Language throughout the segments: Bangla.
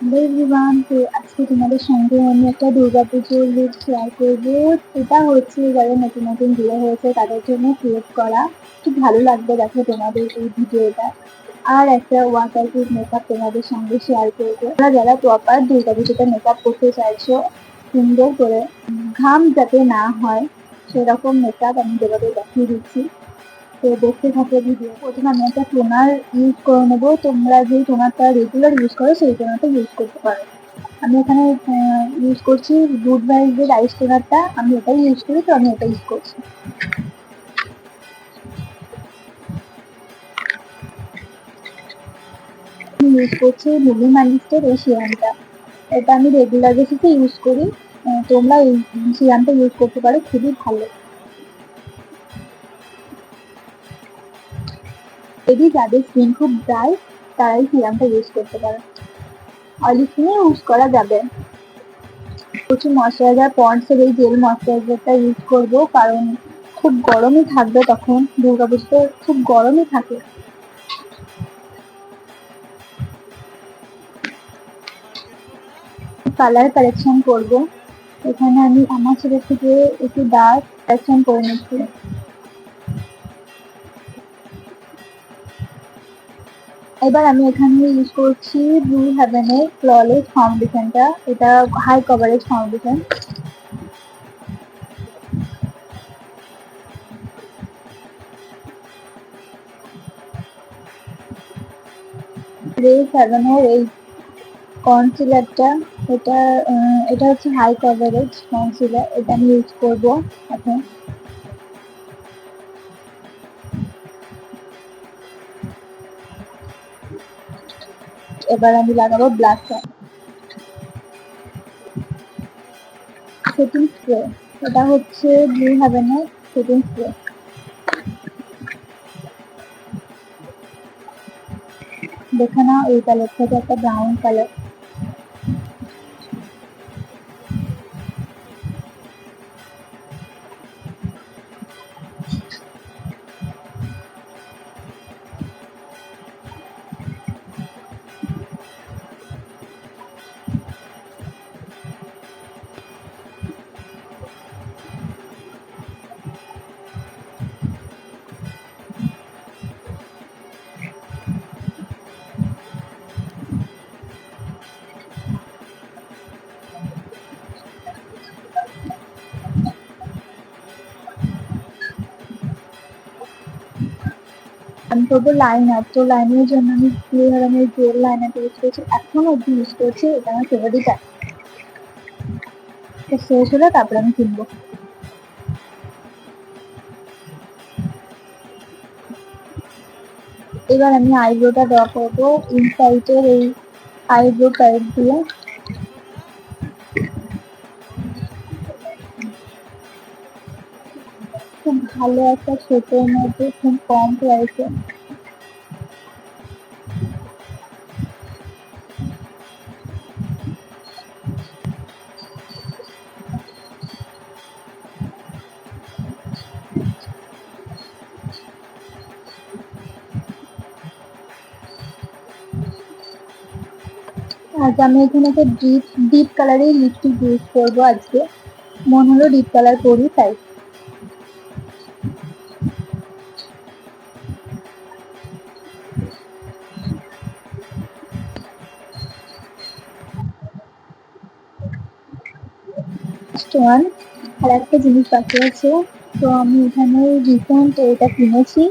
হ্যালো এভরিওয়ান, তো আজকে তোমাদের সঙ্গে আমি একটা দুর্গা পুজোর লুক শেয়ার করব। এটা হচ্ছে যারা নতুন নতুন বিয়ে হয়েছে, তাদের জন্য ক্রিয়েট করা। খুব ভালো লাগবে দেখো তোমাদের এই ভিডিওটা। আর একটা ওয়াটার প্রুফ মেকআপ তোমাদের সঙ্গে শেয়ার করব। তোমরা যারা প্রপার দুর্গা পুজোতে মেকআপ করতে চাইছো, সুন্দর করে ঘাম যাতে না হয়, সেরকম মেকআপ আমি তোমাদের দেখিয়ে দিচ্ছি। তো দেখতে থাকো ভিডিও প্রথমে আমি একটা টোনার ইউজ করে নেব। তোমরা যে টোনারটা রেগুলার ইউজ করো, সেই টোনারটা ইউজ করতে পারো। আমি এখানে ইউজ করছি গুড ভাইজের আইস টোনারটা আমি এটাই ইউজ করি, তো আমি এটা ইউজ করছি। ইউজ করছি মিলি মালিস্টের এই সিরামটা এটা আমি রেগুলার বেসিসে ইউজ করি। তোমরা এই সিরামটা ইউজ করতে পারো, খুবই ভালো। যদি যাদের স্কিন খুব ড্রাই তারাই সিরামটা ইউজ করতে পারে। অয়েলি স্কিনে ইউজ করা যাবে। প্রচুর ময়শ্চারাইজার পন্ডসের এই জেল ময়শ্চারাইজারটা ইউজ করব কারণ খুব গরমই থাকবে তখন দুর্গাপুজোতে খুব গরমই থাকে। কালার কালেকশন করব। এখানে আমি আমার ছেলে থেকে একটু ডার্ক কালেকশন করে নিচ্ছি। এবার আমি এখানে ইউজ করছি ব্লু হেভেনের ফ্ললেস ফাউন্ডেশনটা এটা হাই কভারেজ ফাউন্ডেশন রে সেভেনের এই কনসিলারটা এটা এটা হচ্ছে হাই কভারেজ কনসিলার এটা আমি ইউজ করব এখন। এবার আমি লাগাবো ব্ল্যাক সেটিং স্প্রে এটা হচ্ছে ব্লু হেভেনের সেটিং স্প্রে দেখে না এই কালার থেকে একটা ব্রাউন কালার আমি করব লাইনার তো লাইনের জন্য আমি ব্লু হেভেনের জেল লাইনার ইউজ করছি। এখন অব্দি ইউজ করছি, এটা আমার ফেভারিট তো শেষ হলে, তারপরে আমি কিনবো। এবার আমি আইব্রোটা ড্র করব। ইনসাইটের এই আইব্রো প্যালেট দিয়ে। ভালো একটা ছোটোর মধ্যে খুব কম প্রাইসে আজ আমি এখানে একটা ডিপ ডিপ কালারের লিপস্টিক ইউজ করব আজকে। মন হলো ডিপ কালার করি তাই। ওয়ান আর একটা জিনিস বাকি আছে। তো আমি এখানে রিসেন্ট এটা কিনেছি।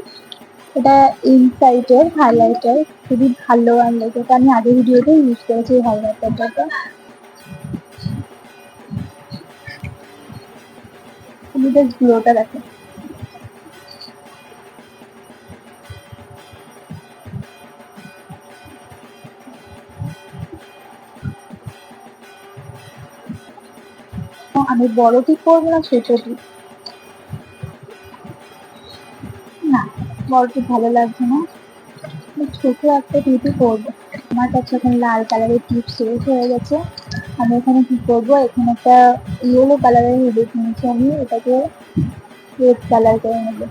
এটা ইনসাইটের হাইলাইটার খুবই ভালো হাইলাইটারটা আমি আগের ভিডিওতে ইউজ করেছি এই হাইলাইটারটাকে আমি জাস্ট গ্লোটা দেখো আমি বড় টিপ করব না ছোট টিপ না, বড় টিপ ভালো লাগছে না? ছোট একটা টিপই করব। আমার কাছে এখন লাল কালারের টিপ শেষ হয়ে গেছে। আমি এখানে কি করব? এখানে একটা ইয়েলো কালারের হুডি কিনেছি আমি। এটাকে রেড কালার করে নেব।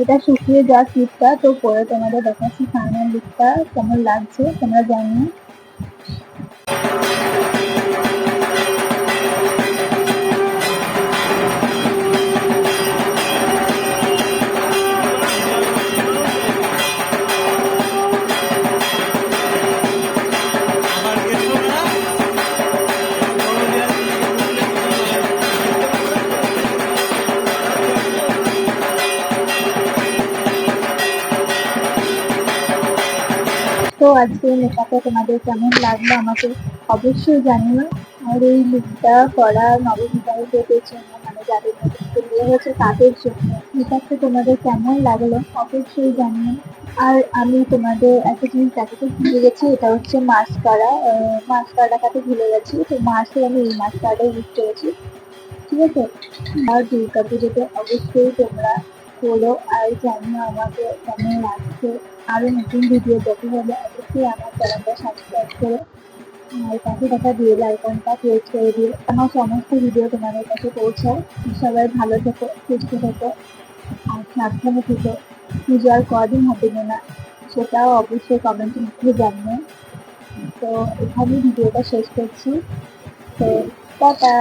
এটা শুকিয়ে যাওয়া ক্লিপটা তো পরে তোমাদের দেখাচ্ছি ফাইনাল লুকটা কেমন লাগছে তোমরা জানিও। Thank you. তো আজকে মেকআপটা তোমাদের কেমন লাগল আমাকে অবশ্যই জানিও। আর এই লুকটা করা নববিবাহিতদের জন্য মানে যাদের নতুন বিয়ে হয়েছে তাদের জন্য মেকআপটা তোমাদের কেমন লাগল অবশ্যই জানিও। আর আমি তোমাদের একটা জিনিস দেখাতে ভুলে গেছি, এটা হচ্ছে মাস্কারা মাস্কারা দেখাতে ভুলে গেছি। তো মাসে আমি এই মাস্কারাটা ইউজ করেছি, ঠিক আছে? আর দুর্গা পুজোতে অবশ্যই তোমরা করো আর জানিও আমাকে কেমন লাগছে। আরও নতুন ভিডিও দেখতে হলে অবশ্যই আমার চ্যানেলটা সাবস্ক্রাইব করো, আর পাশে থাকা বেল আইকনটা প্রেস করে দিয়ে আমার সমস্ত ভিডিও তোমাদের কাছে পৌঁছায় সবাই ভালো থেকো, সুস্থ থেকো, আর সাবধানে থেকো। পুজো আর কদিন হবে না সেটাও অবশ্যই কমেন্টের মধ্যে জানিও। তো এখানেই ভিডিওটা শেষ করছি। তো টাটা!